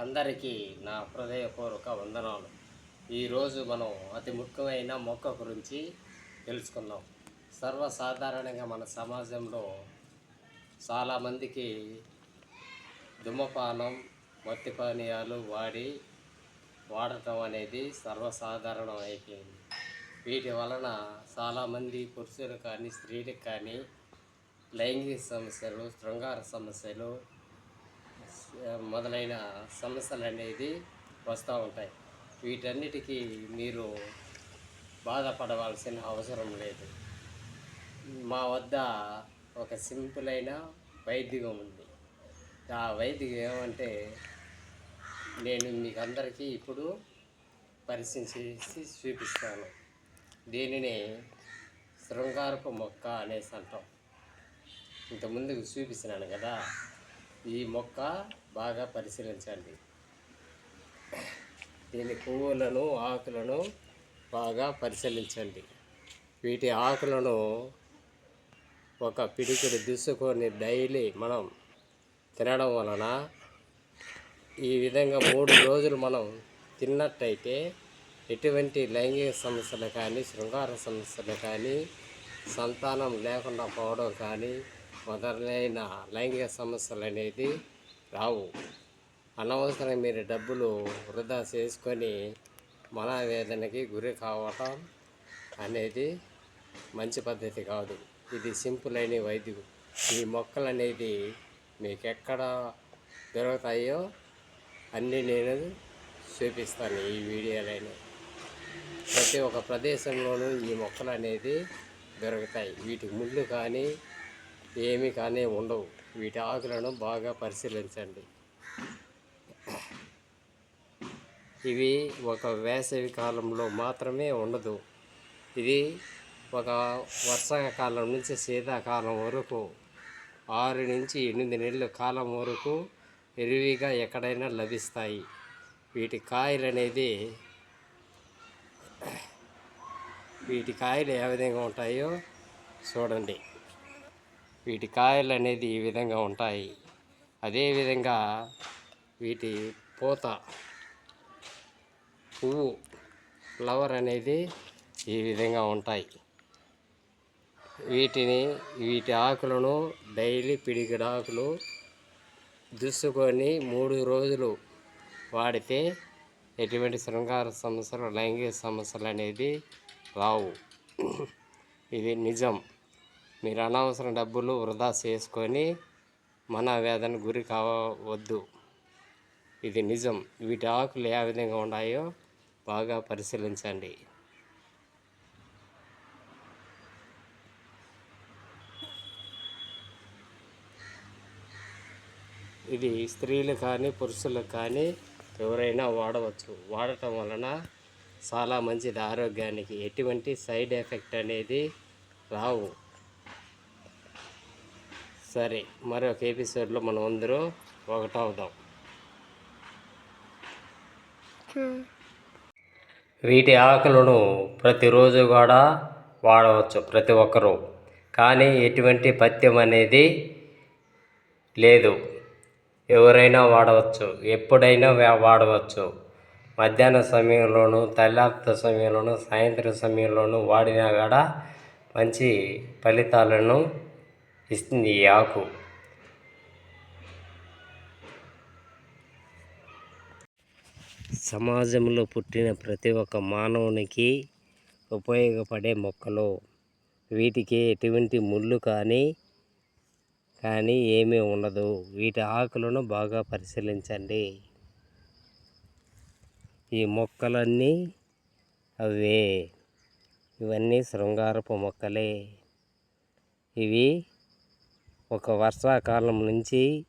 అందరికీ నా హృదయపూర్వక వందనాలు. ఈరోజు మనం అతి ముఖ్యమైన మొక్క గురించి తెలుసుకుందాం. సర్వసాధారణంగా మన సమాజంలో చాలామందికి ధూమపానం మత్తి పానీయాలు వాడి వాడటం అనేది సర్వసాధారణం అయిపోయింది వీటి వలన చాలామంది పురుషులు కానీ స్త్రీలకు కానీ లైంగిక సమస్యలు శృంగార సమస్యలు మొదలైన సమస్యలు అనేది వస్తూ ఉంటాయి. వీటన్నిటికీ మీరు బాధపడవలసిన అవసరం లేదు. మా వద్ద ఒక సింపుల్ అయిన వైద్యం ఉంది. ఆ వైద్యం ఏమంటే నేను మీకు అందరికీ ఇప్పుడు పరిశీలించేసి చూపిస్తాను. దీనిని శృంగారపు మొక్క అనేసి అంటాం ఇంతకుముందు చూపిస్తున్నాను కదా. ఈ మొక్క బాగా పరిశీలించండి. దీని పువ్వులను ఆకులను బాగా పరిశీలించండి. వీటి ఆకులను ఒక పిడికిడి దుసుకొని డైలీ మనం తినడం వలన ఈ విధంగా మూడు రోజులు మనం తిన్నట్టయితే ఎటువంటి లైంగిక సమస్యలు కానీ శృంగార సమస్యలు కానీ సంతానం లేకుండా పోవడం కానీ మొదలైన లైంగిక సమస్యలు అనేది రావు. అనవసరం మీరు డబ్బులు వృధా చేసుకొని మనోవేదనకి గురి కావటం అనేది మంచి పద్ధతి కాదు. ఇది సింపుల్ అయిన వైద్యం. ఈ మొక్కలు అనేది మీకు ఎక్కడ దొరుకుతాయో అన్నీ నేను చూపిస్తాను ఈ వీడియోలైనా. ప్రతి ఒక్క ప్రదేశంలోనూ ఈ మొక్కలు అనేది దొరుకుతాయి. వీటికి ముళ్ళు కానీ ఏమి కానీ ఉండవు. వీటి ఆకులను బాగా పరిశీలించండి. ఇవి ఒక వేసవి కాలంలో మాత్రమే ఉండదు. ఇది ఒక వర్షాకాలం నుంచి శీతాకాలం వరకు ఆరు నుంచి ఎనిమిది నెలల కాలం వరకు ఎరువిగా ఎక్కడైనా లభిస్తాయి. వీటి కాయలు అనేది వీటి కాయలు ఏ విధంగా ఉంటాయో చూడండి. వీటి కాయలు అనేది ఈ విధంగా ఉంటాయి. అదేవిధంగా వీటి పూత పువ్వు ఫ్లవర్ అనేది ఈ విధంగా ఉంటాయి. వీటిని వీటి ఆకులను డైలీ పిడికిడి ఆకులు దుసుకొని మూడు రోజులు వాడితే ఎటువంటి శృంగార సమస్యలు లైంగిక సమస్యలు అనేది రావు. ఇది నిజం. మీరు అనవసరం డబ్బులు వృధా చేసుకొని మన వేదన గురి కావద్దు. ఇది నిజం. వీటి ఆకులు ఏ విధంగా ఉన్నాయో బాగా పరిశీలించండి. ఇది స్త్రీలు కానీ పురుషులకు కానీ ఎవరైనా వాడవచ్చు. వాడటం వలన చాలా మంచిది. ఆరోగ్యానికి ఎటువంటి సైడ్ ఎఫెక్ట్ అనేది రావు. సరే మరొక ఎపిసోడ్లో మనం అందరూ ఒకటవుదాం. వీటి ఆకులను ప్రతిరోజు కూడా వాడవచ్చు ప్రతి ఒక్కరూ. కానీ ఎటువంటి పథ్యం అనేది లేదు. ఎవరైనా వాడవచ్చు ఎప్పుడైనా వాడవచ్చు. మధ్యాహ్న సమయంలోనూ తల్లాప్త సమయంలోనూ సాయంత్రం సమయంలోనూ వాడినా కూడా మంచి ఫలితాలను ఇస్తుంది ఈ ఆకు. సమాజంలో పుట్టిన ప్రతి ఒక్క మానవునికి ఉపయోగపడే మొక్కలు. వీటికి ఎటువంటి ముళ్ళు కానీ కానీ ఏమీ ఉండదు. వీటి ఆకులను బాగా పరిశీలించండి. ఈ మొక్కలన్నీ అవే. ఇవన్నీ శృంగారపు మొక్కలే. ఇవి ఒక వర్షాకాలం నుంచి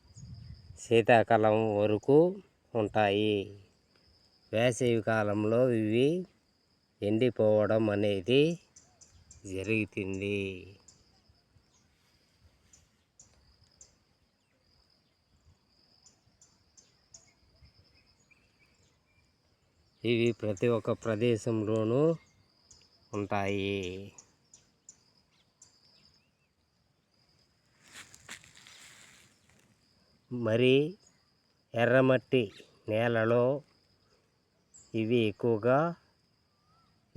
శీతాకాలం వరకు ఉంటాయి. వేసవి కాలంలో ఇవి ఎండిపోవడం అనేది జరుగుతుంది. ఇవి ప్రతి ఒక్క ప్రదేశంలోనూ ఉంటాయి. మరి ఎర్రమట్టి నేలలో ఇవి ఎక్కువగా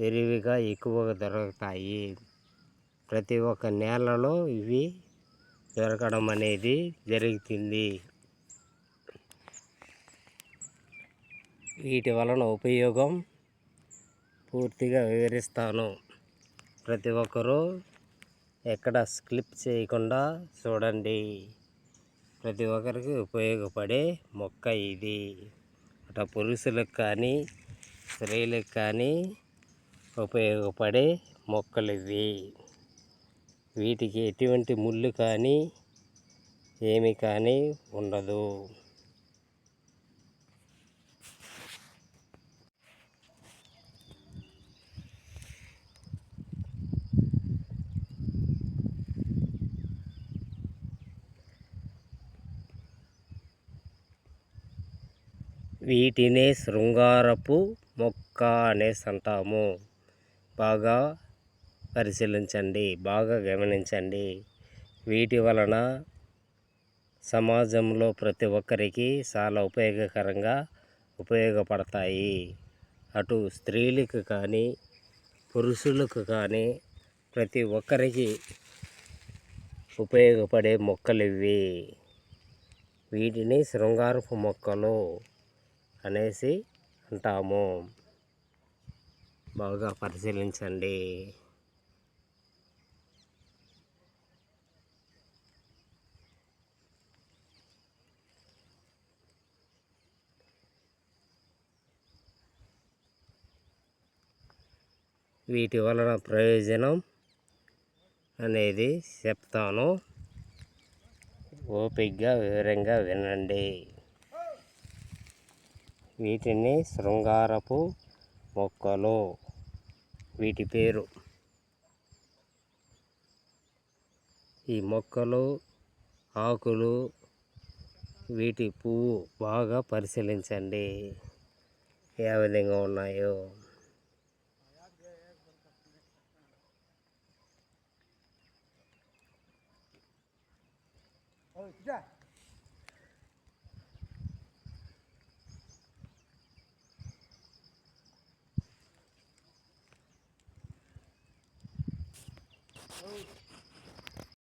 విరివిగా ఎక్కువగా దొరుకుతాయి. ప్రతి ఒక్క నేలలో ఇవి దొరకడం అనేది జరుగుతుంది. వీటి వలన ఉపయోగం పూర్తిగా వివరిస్తాను. ప్రతి ఒక్కరూ ఎక్కడ స్కిప్ చేయకుండా చూడండి. ప్రతి ఒక్కరికి ఉపయోగపడే మొక్క ఇది. అట పురుషులకు కానీ స్త్రీలకు కానీ ఉపయోగపడే మొక్కలు ఇవి. వీటికి ఎటువంటి ముళ్ళు కానీ ఏమి కానీ ఉండదు. వీటినే శృంగారపు మొక్క అనేసి అంటాము బాగా పరిశీలించండి బాగా గమనించండి. వీటి వలన సమాజంలో ప్రతి ఒక్కరికి చాలా ఉపయోగకరంగా ఉపయోగపడతాయి. అటు స్త్రీలకు కానీ పురుషులకు కానీ ప్రతి ఒక్కరికి ఉపయోగపడే మొక్కలు ఇవి వీటిని శృంగారపు మొక్కలు. అనేసి అంటాము. బాగా పరిశీలించండి. వీటి వలన ప్రయోజనం అనేది చెప్తాను. ఓపిగ్గా వివరంగా వినండి. వీటిని శృంగారపు మొక్కలు. వీటి పేరు. ఈ మొక్కలు ఆకులు వీటి పువ్వు బాగా పరిశీలించండి. ఏ విధంగా ఉన్నాయో. yeah. Oh.